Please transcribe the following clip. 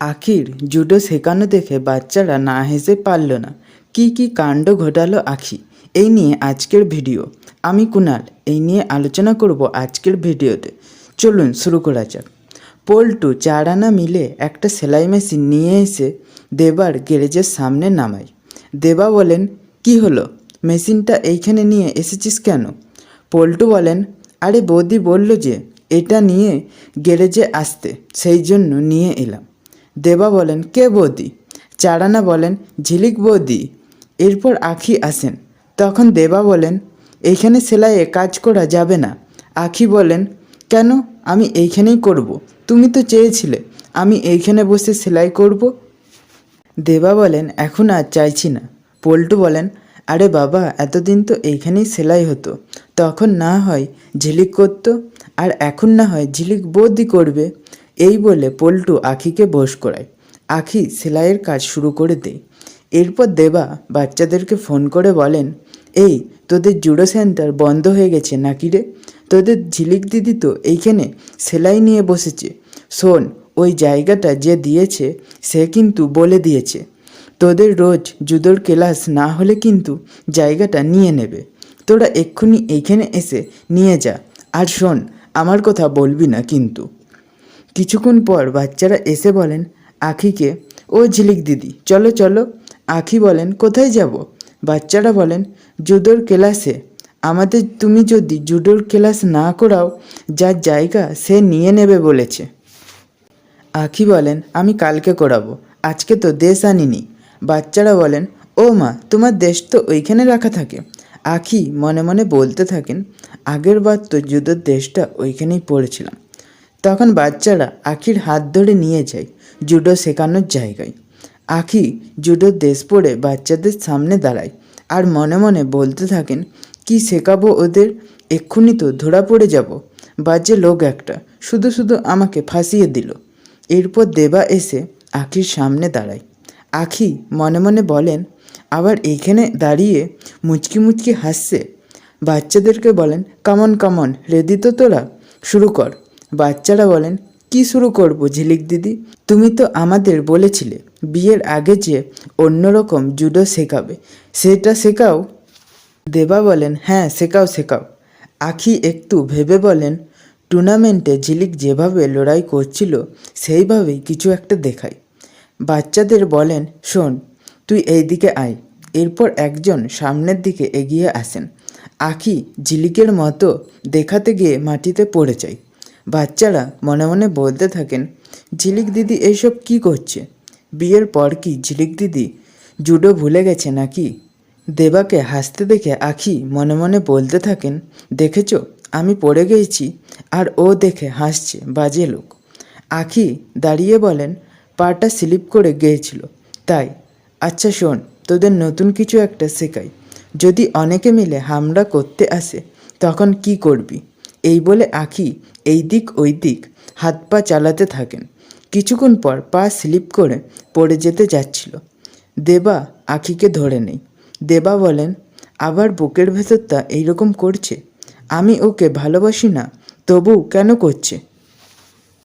আখির জুডো শেখানো দেখে বাচ্চারা না হেসে পারল না। কি কি কাণ্ড ঘটালো আখি? এই নিয়ে আজকের ভিডিও। আমি কুনাল, এই নিয়ে আলোচনা করব আজকের ভিডিওতে। চলুন শুরু করা যাক। পল্টু চার আনা মিলে একটা সেলাই মেশিন নিয়ে এসে দেবার গ্যারেজের সামনে নামায়। দেবা বলেন, কি হলো? মেশিনটা এইখানে নিয়ে এসেছিস কেন? পল্টু বলেন, আরে বৌদি বলল যে, এটা নিয়ে গ্যারেজে আসতে, সেই জন্য নিয়ে এলাম। দেবা বলেন, কে বৌদি? চারানা বলেন, ঝিলিক বৌদি। এরপর আখি আসেন। তখন দেবা বলেন, এইখানে সেলাইয়ে কাজ করা যাবে না। আখি বলেন, কেন? আমি এইখানেই করব। তুমি তো চেয়েছিলে, আমি এইখানে বসে সেলাই করব? দেবা বলেন, এখন আর চাইছি না। পল্টু বলেন, আরে বাবা, এতদিন তো এইখানেই সেলাই হতো। তখন না হয় ঝিলিক করতো, আর এখন না হয় ঝিলিক বৌদি করবে। এই বলে পল্টু আখিকে বস করায়। আখি সেলাইয়ের কাজ শুরু করে দেয়। এরপর দেবা বাচ্চাদেরকে ফোন করে বলেন, এই, তোদের জুডো সেন্টার বন্ধ হয়ে গেছে নাকি রে? তোদের ঝিলিক দিদি তো এইখানে সেলাই নিয়ে বসেছে। শোন, ওই জায়গাটা যে দিয়েছে, সে কিন্তু বলে দিয়েছে। তোদের রোজ জুদোর ক্লাস না হলে কিন্তু জায়গাটা নিয়ে নেবে। তোরা এক্ষুনি এইখানে এসে নিয়ে যা। আর শোন, আমার কথা বলবি না কিন্তু। কিছুক্ষণ পর বাচ্চারা এসে বলেন, আখিকে, ও ঝিলিক দিদি, চলো চলো। আখি বলেন, কোথায় যাব? বাচ্চারা বলেন, জুডোর ক্লাসে। আমাদের তুমি যদি জুডোর ক্লাস না করাও যার জায়গা সে নিয়ে নেবে বলেছে। আখি বলেন, আমি কালকে করাবো, আজকে তো দেশ আনিনি। বাচ্চারা বলেন, ও মা, তোমার দেশ তো ওইখানে রাখা থাকে। আখি মনে মনে বলতে থাকেন, আগের বার তো জুদোর দেশটা ওইখানেই পড়েছিলাম। তখন বাচ্চারা আখির হাত ধরে নিয়ে যায় জুডো শেখানোর জায়গায়। আখি জুডোর দেশ পড়ে বাচ্চাদের সামনে দাঁড়ায় আর মনে মনে বলতে থাকেন, কি শেখাবো ওদের? এক্ষুনি তো ধরা পড়ে যাব। বাজে লোক একটা, শুধু শুধু আমাকে ফাঁসিয়ে দিল। এরপর দেবা এসে আখির সামনে দাঁড়ায়। আখি মনে মনে বলেন, আবার এইখানে দাঁড়িয়ে মুচকি মুচকি হাসছে? বাচ্চাদেরকে বলেন, কামন কামন, রেডি তো তোরা, শুরু কর। বাচ্চারা বলেন, কি শুরু করব ঝিলিক দিদি? তুমি তো আমাদের বলেছিলে, বিয়ের আগে যে অন্যরকম জুডো শেখাবে, সেটা শেখাও। দেবা বলেন হ্যাঁ শেখাও শেখাও। আখি একটু ভেবে বলেন, টুর্নামেন্টে ঝিলিক যেভাবে লড়াই করছিল, সেইভাবেই কিছু একটা দেখায় বাচ্চাদের বলেন, শোন, তুই এই দিকে আয়, এরপর একজন সামনের দিকে এগিয়ে আসেন। আখি ঝিলিকের মতো দেখাতে গিয়ে মাটিতে পড়ে যায়। বাচ্চারা মনে মনে বলতে থাকেন, ঝিলিক দিদি, এইসব কি করছে? বিয়ের পর কি ঝিলিক দিদি? জুডো ভুলে গেছে নাকি? দেবাকে হাসতে দেখে আখি মনে মনে বলতে থাকেন, দেখেছ, আমি পড়ে গেছি আর ও দেখে হাসছে, বাজে লোক। আখি দাঁড়িয়ে বলেন, পাটা স্লিপ করে গিয়েছিল, তাই। আচ্ছা শোন, তোদের নতুন কিছু একটা শেখাই। যদি অনেকে মিলে হামলা করতে আসে, তখন কি করবি? এই বলে আখি এই দিক ওই দিক হাত পা চালাতে থাকেন। কিছুক্ষণ পর পা স্লিপ করে পড়ে যেতে যাচ্ছিল। দেবা আখিকে ধরে নেই। দেবা বলেন, আবার বুকের ভেতরটা এইরকম করছে? আমি ওকে ভালোবাসি না তবু কেন করছে?